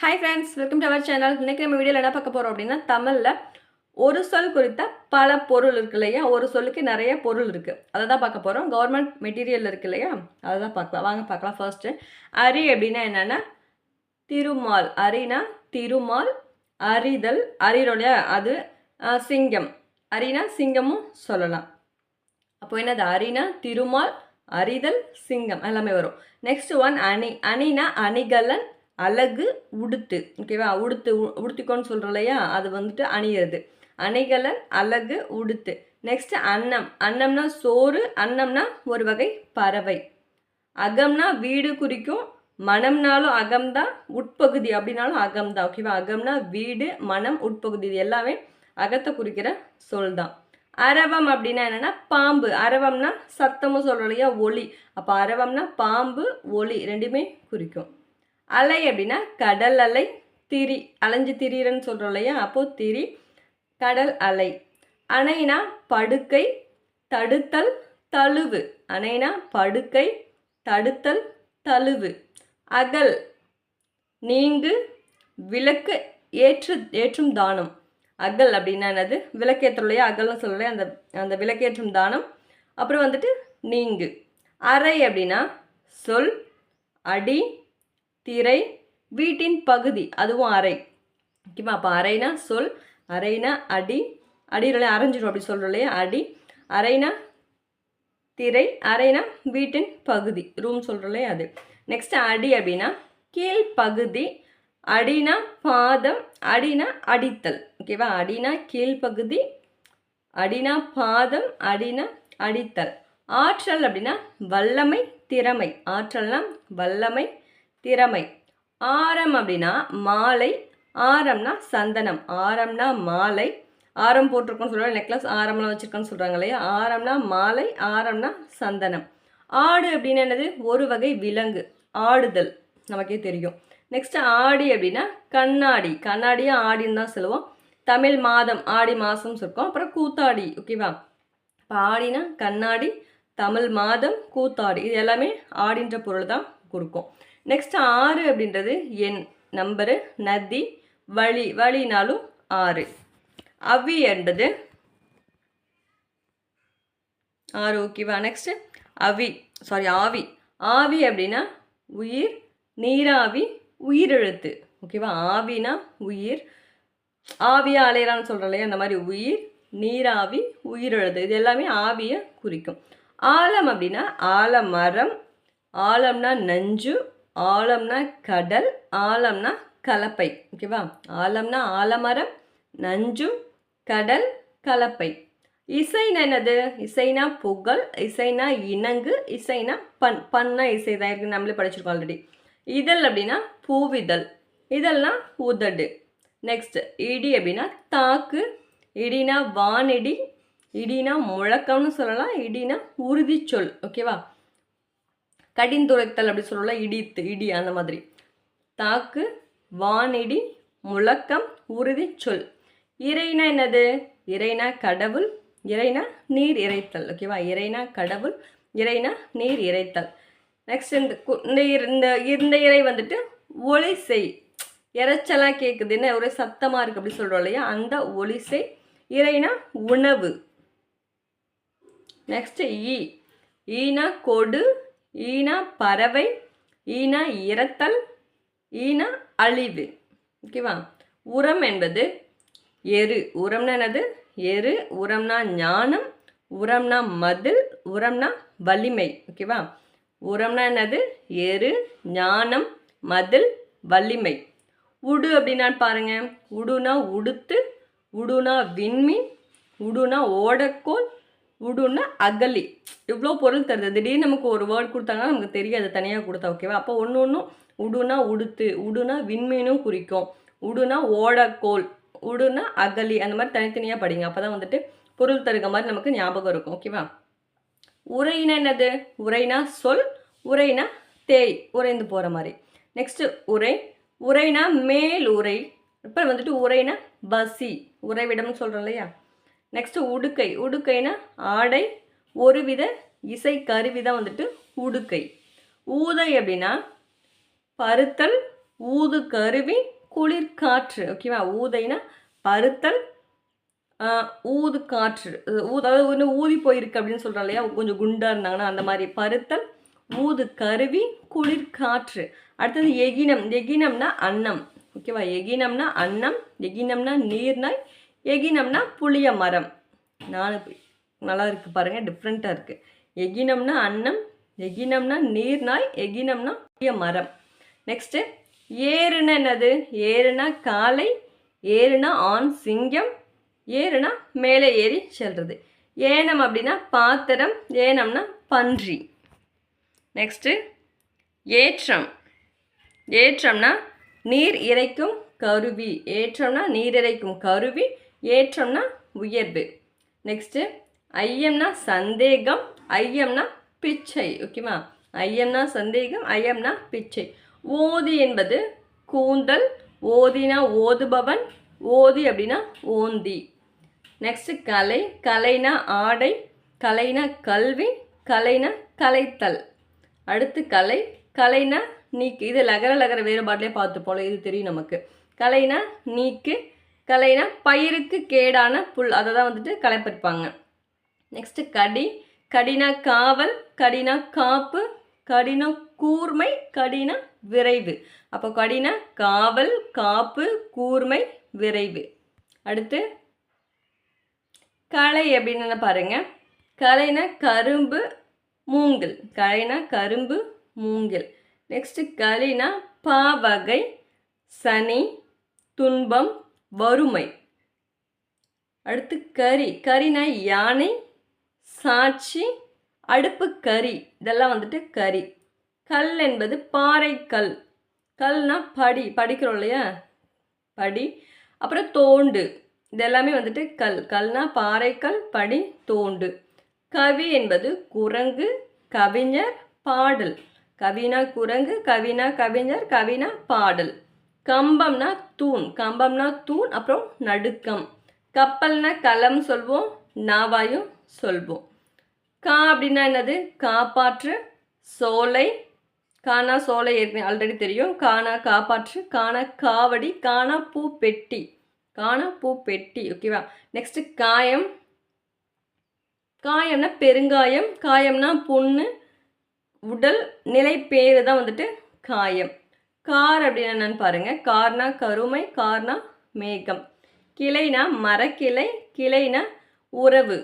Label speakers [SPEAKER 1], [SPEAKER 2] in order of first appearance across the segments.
[SPEAKER 1] Hi friends welcome to our channel இன்றைக்கி நம்ம வீடியோவில் என்ன பார்க்க போகிறோம் அப்படின்னா தமிழில் ஒரு சொல் குறித்த பல பொருள் இருக்கு இல்லையா? ஒரு சொல்லுக்கு நிறைய பொருள் இருக்குது அதை தான் பார்க்க போகிறோம் கவர்மெண்ட் மெட்டீரியல் இருக்கு இல்லையா? அதை தான் பார்க்கலாம் வாங்க பார்க்கலாம் ஃபர்ஸ்ட்டு அரி அப்படின்னா என்னென்னா திருமால். அரினா திருமால் அரிதல் அரியோடைய அது சிங்கம். அரினா சிங்கமும் சொல்லலாம். அப்போ என்னது? அரினா திருமால் அரிதல் சிங்கம். எல்லாமே வரும். நெக்ஸ்ட் ஒன் அணி. அணினா அணிகலன் அழகு உடுத்து. ஓகேவா உடுத்து உ- உடுத்திக்கோன்னு சொல்கிறோம் இல்லையா? அது வந்துட்டு அணியிறது. அணிகலன் அழகு உடுத்து. நெக்ஸ்ட் அன்னம். அன்னம்னா சோறு அன்னம்னா ஒரு வகை பறவை. அகம்னா வீடு குறிக்கும் மனம்னாலும் அகம்தான் உட்பகுதி அப்படின்னாலும் அகம்தான் ஓகேவா அகம்னா வீடு மனம் உட்பகுதி. இது எல்லாமே அகத்தை குறிக்கிற சொல் தான் அரவம் அப்படின்னா என்னென்னா பாம்பு. அரவம்னா சத்தமும் சொல்கிறோம் இல்லையா? ஒளி. அப்போ அரவம்னா பாம்பு ஒளி ரெண்டுமே குறிக்கும். அலை அப்படின்னா கடல் அலை திரி அலைஞ்சு திரியிறன்னு சொல்கிறோம் இல்லையா? அப்போது திரி கடல் அலை. அணைனா படுக்கை தடுத்தல் தழுவு. அணைனா படுக்கை தடுத்தல் தழுவு. அகல் நீங்கு விளக்கு ஏற்று ஏற்றும் தானம். அகல் அப்படின்னா என்னது? விளக்கேற்றுலையா அகல்னு சொல்லலையா அந்த அந்த விளக்கேற்றும் தானம். அப்புறம் வந்துட்டு நீங்கு. அறை அப்படின்னா சொல் அடி திரை வீட்டின் பகுதி அதுவும் அறை. ஓகேவா? அப்போ அறைனா சொல் அறைனா அடி அடியில் அரைஞ்சிடும் அப்படி சொல்கிறோம் இல்லையா? அடி அறைனா திரை அறைனா வீட்டின் பகுதி ரூம் சொல்கிறோம் இல்லையா அது. நெக்ஸ்ட் அடி அப்படின்னா கீழ் பகுதி அடினா பாதம் அடினா அடித்தல். ஓகேவா? அடினா கீழ்ப்பகுதி அடினா பாதம் அடினா அடித்தல். ஆற்றல் அப்படின்னா வல்லமை திறமை. ஆற்றல்னா வல்லமை திறமை. ஆரம் அப்படின்னா மாலை ஆரம்னா சந்தனம். ஆரம்னா மாலை ஆரம் போட்டிருக்கோன்னு சொல்கிறாங்க நெக்லஸ் ஆரம்லாம் வச்சுருக்கோன்னு சொல்கிறாங்க இல்லையா? ஆரம்னா மாலை ஆரம்னா சந்தனம். ஆடு அப்படின்னு என்னது? ஒரு வகை விலங்கு ஆடுதல். நமக்கே தெரியும். நெக்ஸ்ட் ஆடி அப்படின்னா கண்ணாடி. கண்ணாடியாக ஆடின்னு தான் சொல்லுவோம். தமிழ் மாதம் ஆடி மாதம் சொல்லிருக்கோம். அப்புறம் கூத்தாடி ஓகேவா இப்போ ஆடினா கண்ணாடி தமிழ் மாதம் கூத்தாடி. இது எல்லாமே ஆடின்ற பொருள் தான் கொடுக்கும். நெக்ஸ்ட் ஆறு அப்படின்றது எண். நம்பரு நதி வழி. வழினாலும் ஆறு. அவி என்பது ஆறு ஓகேவா நெக்ஸ்ட் அவி. சாரி ஆவி. ஆவி அப்படின்னா உயிர் நீராவி உயிரெழுத்து. ஓகேவா ஆவினா உயிர். ஆவியா அலையறான்னு சொல்கிறோம் இல்லையா? அந்த மாதிரி உயிர் நீராவி உயிரெழுத்து. இது எல்லாமே ஆவியை குறிக்கும். ஆலம் அப்படின்னா ஆலமரம். ஆலம்னா நஞ்சு ஆழம்னா கடல் ஆழம்னா கலப்பை. ஓகேவா ஆழம்னா ஆலமரம் நஞ்சு கடல் கலப்பை. இசைனா என்னது? இசைனா புகழ் இசைனா இணங்கு இசைனா பண். பண்ணா இசை தான் இருக்கு நம்மளே படிச்சிருக்கோம் ஆல்ரெடி இதழ் அப்படின்னா பூவிதழ். இதெல்லாம் உதடு. நெக்ஸ்ட் இடி அப்படின்னா தாக்கு. இடினா வானிடி இடினா முழக்கம்னு சொல்லலாம். இடினா உறுதி சொல் ஓகேவா கடிந்துரைத்தல் அப்படி சொல்லலாம் இடித்து இடி அந்த மாதிரி. தாக்கு வானிடி முழக்கம் உறுதி சொல். இறைனா என்னது? இறைனா கடவுள் இறைனா நீர் இறைத்தல். ஓகேவா இறைனா கடவுள் இறைனா நீர் இறைத்தல். நெக்ஸ்ட் இந்த கு- இந்த இந்த இந்த இறை வந்துட்டு ஒளி செய். இறைச்சலாக கேட்குதுன்னு ஒரே சத்தமாக இருக்குது அப்படி சொல்கிறோம் இல்லையா? அந்த ஒளி செய். இறைனா உணவு. நெக்ஸ்ட் ஈ. ஈனா கொடு ஈனா பறவை ஈனா இறத்தல் ஈனா அழிவு. ஓகேவா உரம் என்பது எரு. உரம்னா என்னது? எரு. உரம்னா ஞானம் உரம்னா மதில் உரம்னா வலிமை. ஓகேவா உரம்னா என்னது? எரு ஞானம் மதில் வலிமை. உடு அப்படின்னா பாருங்க. உடுனா உடுத்து உடுனா விண்மீன் உடுனா ஓடக்கோல் உடுன்னா அகலி. இவ்வளோ பொருள் தருது? திடீர்னு நமக்கு ஒரு வேர்ட் கொடுத்தாங்கன்னா நமக்கு தெரியாது. தனியாக கொடுத்தா ஓகேவா அப்போ ஒன்று ஒன்றும் உடுனா உடுத்து உடுனா விண்மீனும் குறிக்கும். உடுனா ஓடக்கோல் உடுனா அகலி. அந்த மாதிரி தனித்தனியாக படிங்க. அப்போ தான் வந்துட்டு பொருள் தருக மாதிரி நமக்கு ஞாபகம் இருக்கும். ஓகேவா உரைனா என்னது? உரைனா சொல் உரைனா தேய். உறைந்து போகிற மாதிரி. நெக்ஸ்ட்டு உரை. உரைனா மேல் உரை அப்புறம் வந்துட்டு உரைனா பசி. உறைவிடம்னு சொல்கிறோம் இல்லையா? நெக்ஸ்ட்டு உடுக்கை. உடுக்கைனா ஆடை ஒருவித இசை கருவி தான் வந்துட்டு உடுக்கை. ஊதை அப்படின்னா பருத்தல் ஊது கருவி குளிர்காற்று. ஓகேவா ஊதைனா பருத்தல் ஊது காற்று. ஊதாவது அதாவது ஒன்று ஊதி போயிருக்கு அப்படின்னு சொல்கிறோம் இல்லையா? கொஞ்சம் குண்டாக இருந்தாங்கன்னா அந்த மாதிரி. பருத்தல் ஊது கருவி குளிர்காற்று. அடுத்தது எகினம். எகினம்னா அன்னம். ஓகேவா எகினம்னா அன்னம் எகினம்னா நீர்நாய் எகினம்னா புளிய மரம். நாலு நல்லா இருக்குது பாருங்கள் டிஃப்ரெண்ட்டாக இருக்குது எகினம்னா அன்னம் எகினம்னா நீர்நாய் எகினம்னா புளிய மரம். நெக்ஸ்ட்டு ஏறுனா என்னது? ஏறுனா காளை ஏறுனா ஆண் சிங்கம் ஏறுனா மேலே ஏறி செல்வது ஏனம் அப்படின்னா பாத்திரம் ஏனம்னா பன்றி. நெக்ஸ்ட்டு ஏற்றம். ஏற்றம்னா நீர் இறைக்கும் கருவி. ஏற்றம்னா நீர் இறைக்கும் கருவி ஏற்றம்னா உயர்வு. நெக்ஸ்ட்டு ஐயம்னா சந்தேகம் ஐயம்னா பிச்சை ஓகேவா ஐயம்னா சந்தேகம் ஐயம்னா பிச்சை. ஓதி என்பது கூந்தல் ஓதினா ஓதுபவன் ஓதி அப்படின்னா ஓந்தி. நெக்ஸ்ட்டு கலை கலைனா ஆடை கலைனா கல்வி கலைனா கலைத்தல். அடுத்து கலை கலைனா நீக்கு. இது லகர லகர வேறுபாட்டிலே பார்த்து போல இது தெரியும் நமக்கு. கலைனா நீக்கு கலைனா பயிருக்கு கேடான புல். அதை தான் வந்துட்டு களைப்பறிப்பாங்க. நெக்ஸ்ட் கடி. கடினா காவல் கடினா காப்பு கடினா கூர்மை கடினா விரைவு. அப்போ கடினா காவல் காப்பு கூர்மை விரைவு. அடுத்து களை அப்படின்னு பாருங்கள் பாருங்க கரும்பு மூங்கில். கலைனா கரும்பு மூங்கில். நெக்ஸ்ட் களினா பாவகை சனி துன்பம் வறுமை. அடுத்து கரி கரினா யானை சாட்சி அடுப்பு கறி. இதெல்லாம் வந்துட்டு கரி கல் என்பது பாறை கல் கல்னா படி. படிக்கிறோம் இல்லையா? படி. அப்புறம் தோண்டு. இதெல்லாமே வந்துட்டு கல். கல்னா பாறைக்கல் படி தோண்டு. கவி என்பது குரங்கு கவிஞர் பாடல். கவினா குரங்கு கவினா கவிஞர் கவினா பாடல். கம்பம்னா தூண். கம்பம்னா தூண் அப்புறம் நடுக்கம். கப்பல்னா களம் சொல்வோம் நாவாயும் சொல்வோம். கா அப்படின்னா என்னது? காப்பாற்று சோலை. காணா சோலை ஏற்கனவே ஆல்ரெடி தெரியும். காணா காப்பாற்று காணா காவடி காணா பூ பெட்டி காணா பூ பெட்டி ஓகேவா நெக்ஸ்ட் காயம். காயம்னா பெருங்காயம் காயம்னா புண்ணு உடல் நிலை பேரு தான் வந்துட்டு காயம். கார் அப்படின்னு என்னன்னு பாருங்க. கார்னா கருமை கார்னா மேகம். கிளைனா மரக்கிளை கிளைனா உறவு.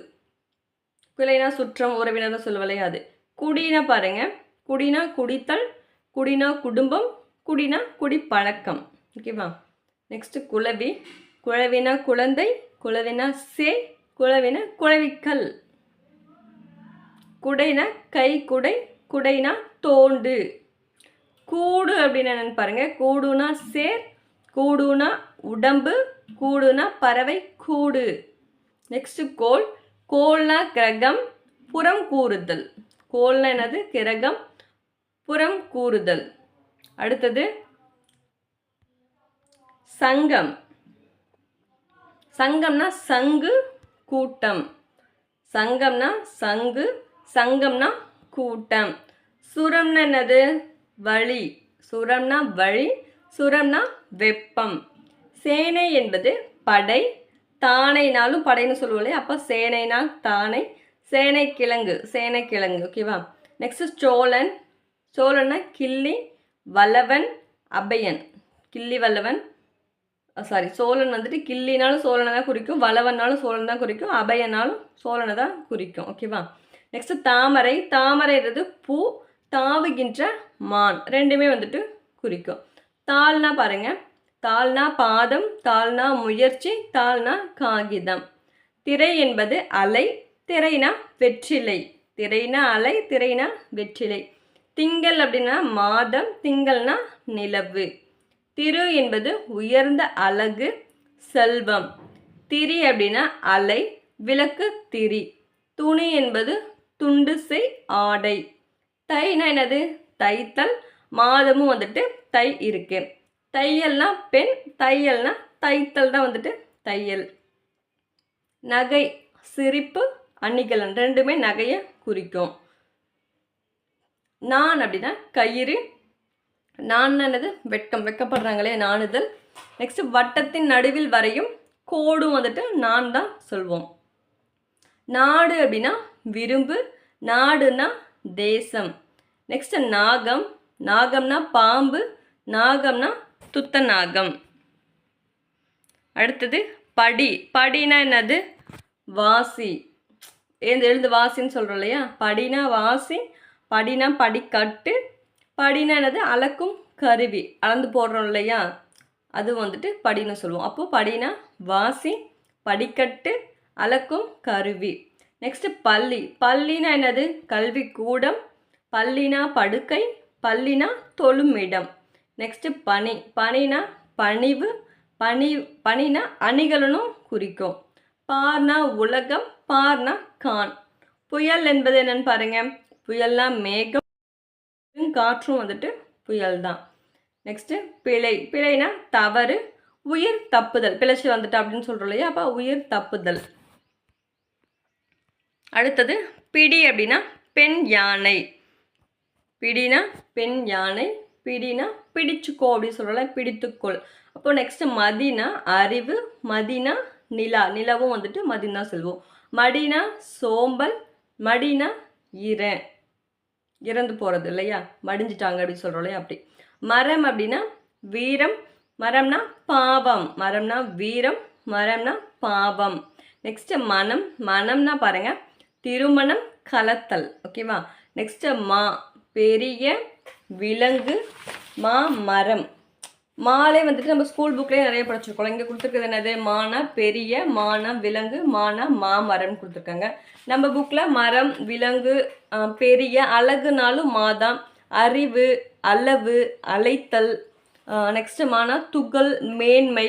[SPEAKER 1] கிளைனா சுற்றம் உறவினர் சொல்லுவலையா அது. குடினா பாருங்க. குடினா குடித்தல் குடினா குடும்பம் குடினா குடிப்பழக்கம். ஓகேவா நெக்ஸ்ட் குளவி குழவினா குழந்தை குழவினா சே குழவினா குழவிக்கல். குடைனா கை குடை குடைனா தோண்டு. கூடு அப்படின்னு என்னென்னு பாருங்க. கூடுனா சேர் கூடுனா உடம்பு கூடுனா பறவை கூடு. நெக்ஸ்ட் கோல் கோல்னா கிரகம் புறம் கூறுதல். கோல்னா என்னது? கிரகம் புறம் கூறுதல். அடுத்தது சங்கம். சங்கம்னா சங்கு கூட்டம். சங்கம்னா சங்கு சங்கம்னா கூட்டம். சுரம்னா என்னது? வழி. சுரம்னா வழி சுரம்னா வெப்பம். சேனை என்பது படை. தானைனாலும் படைன்னு சொல்லுவோம் இல்லையா? அப்போ சேனைனா தானை. சேனை கிழங்கு சேனை கிழங்கு ஓகேவா நெக்ஸ்ட் சோழன். சோழன்னா கிள்ளி வல்லவன் அபயன். கிள்ளி வல்லவன். சாரி சோழன் வந்துட்டு கிள்ளினாலும் சோழனை தான் குறிக்கும் வளவனாலும் சோழன் தான் குறிக்கும் அபயனாலும் சோழனை தான் குறிக்கும் ஓகேவா நெக்ஸ்ட் தாமரை. தாமரைன்றது பூ தாவுகின்ற மான். ரெண்டுமே வந்துட்டு குறிக்கும். தாள்னா பாருங்க. தாள்னா பாதம் தாள்னா முயற்சி தாள்னா காகிதம். திரை என்பது அலை திரைனா வெற்றிலை. திரைனா அலை திரைனா வெற்றிலை. திங்கள் அப்படின்னா மாதம் திங்கள்னா நிலவு. திரு என்பது உயர்ந்த அழகு செல்வம். திரி அப்படின்னா அலை விளக்கு திரி. துணி என்பது துண்டு செய் ஆடை. தைனா என்னது? தைத்தல் மாதமும் வந்துட்டு தை இருக்கு. தையல்னா பெண் தையல்னா தைத்தல் தான் வந்துட்டு தையல். நகை சிரிப்பு அன்னிக்கலன் ரெண்டுமே நகையை குறிக்கும். நான் அப்படின்னா கயிறு. நான் என்னது? வெட்கம் வெட்கப்படுறாங்களே நானுதல் நெக்ஸ்ட் வட்டத்தின் நடுவில் வரையும் கோடும் வந்துட்டு நான் தான் சொல்வோம். நாடு அப்படின்னா விரும்பு நாடுனா தேசம். நெக்ஸ்ட் நாகம். நாகம்னா பாம்பு நாகம்னா துத்த நாகம் அடுத்தது படி. படினா என்னது? வாசி. எழுந்து எழுந்து வாசின்னு சொல்கிறோம் இல்லையா? படினா வாசி படினா படிக்கட்டு படினா என்னது? அளக்கும் கருவி. அளந்து போடுறோம் இல்லையா? அது வந்துட்டு படின்னு சொல்லுவோம். அப்போது படினா வாசி படிக்கட்டு அளக்கும் கருவி. நெக்ஸ்ட் பள்ளி. பள்ளினா என்னது? கல்வி பல்லினா பள்ளினா படுக்கை பள்ளினா தொழும் இடம் நெக்ஸ்ட் பனி பனினா பணிவு பனி பனினா அணிகலனும் குறிக்கும். பார்னா உலகம் பார்னா கான். புயல் என்பது என்னன்னு பாருங்க. புயல்னா மேகம் காற்றும் வந்துட்டு புயல் தான் நெக்ஸ்ட்டு பிழை. பிழைனா தவறு உயிர் தப்புதல். பிழைச்சி வந்துட்டு அப்படின்னு சொல்கிறோம் இல்லையா? அப்போ உயிர் தப்புதல். அடுத்தது பிடி அப்படின்னா பெண் யானை. பிடினா பெண் யானை பிடினா பிடிச்சுக்கோ அப்படின்னு சொல்கிறோம்ல பிடித்துக்கொள். அப்போ நெக்ஸ்ட் மதினா அறிவு மதினா நிலா நிலவும் வந்துட்டு மதினா செல்வோம் மடினா சோம்பல் மடினா இற. இறந்து போகிறது இல்லையா? மடிஞ்சிட்டாங்க அப்படின்னு சொல்கிறோம் இல்லையா? அப்படி. மரம் அப்படின்னா வீரம் மரம்னா பாவம். மரம்னா வீரம் மரம்னா பாவம். நெக்ஸ்ட் மனம் மனம்னா பாருங்க திருமணம் கலத்தல். ஓகேவா நெக்ஸ்ட் மா பெரிய விலங்கு மா மரம். மாலை வந்துட்டு நம்ம ஸ்கூல் புக்லேயே நிறைய படிச்சிருக்கோம். இங்கே கொடுத்துருக்குறது என்னது? மானா பெரிய மானம் விலங்கு மான மாமரம்னு கொடுத்துருக்காங்க. நம்ம புக்கில் மரம் விலங்கு பெரிய அழகுனாலும் மாதம் அறிவு அளவு அழைத்தல் நெக்ஸ்ட்டு மானா துகள் மேன்மை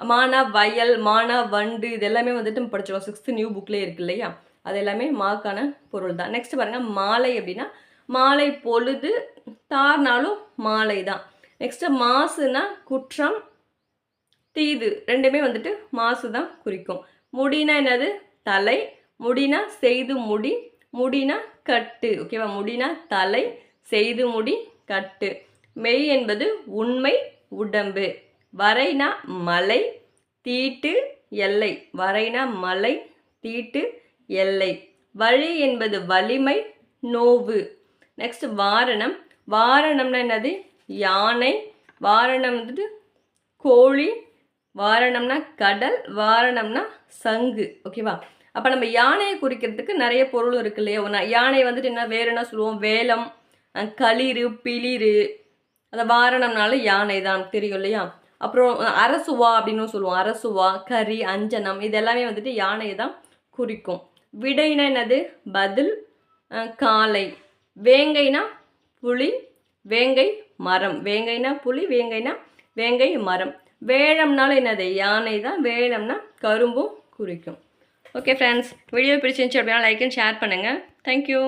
[SPEAKER 1] மானா வயல் மானா வண்டு இது எல்லாமே வந்துட்டு நம்ம படிச்சிருக்கோம். சிக்ஸ்த்து நியூ புக்லேயே இருக்கு இல்லையா? அது எல்லாமே மாக்கான பொருள் தான் நெக்ஸ்ட் பாருங்கள் மாலை அப்படின்னா மாலை பொழுது தார்னாலும் மாலை தான் நெக்ஸ்ட்டு மாசுனா குற்றம் தீது ரெண்டுமே வந்துட்டு மாசு தான் குறிக்கும். முடினா என்னது? தலை. முடினா செய்து முடி முடினா கட்டு. ஓகேவா முடினா தலை செய்து முடி கட்டு. மெய் என்பது உண்மை உடம்பு. வரைனா மலை தீட்டு எல்லை. வரைனா மலை தீட்டு எல்லை. வழி என்பது வலிமை நோவு. நெக்ஸ்ட் வாரணம். வாரணம்னா என்னது? யானை. வாரணம் வந்துட்டு கோழி. வாரணம்னா கடல். வாரணம்னா சங்கு. ஓகேவா அப்போ நம்ம யானையை குறிக்கிறதுக்கு நிறைய பொருள் இருக்கு இல்லையா? ஒன்றா யானை வந்துட்டு என்ன வேறு என்ன சொல்லுவோம்? வேலம் அஹ் களிறு பிளிறு. அந்த வாரணம்னால யானை தான் தெரியும் இல்லையா? அப்புறம் அரசுவா அப்படின்னு சொல்லுவோம். அரசுவா கரி அஞ்சனம் இது எல்லாமே வந்துட்டு யானையை தான் குறிக்கும். விடைனா என்னது? பதில் காலை. காளை வேங்கைனா புளி வேங்கை மரம். வேங்கைனா புளி வேங்கைனா வேங்கை மரம். வேழம்னால என்னது? யானை தான். வேழம்னா கரும்பும் குறிக்கும். ஓகே ஃப்ரெண்ட்ஸ் வீடியோ பிடிச்சிருந்துச்சு அப்படின்னா லைக் அண்ட் ஷேர் பண்ணுங்கள் தேங்க்யூ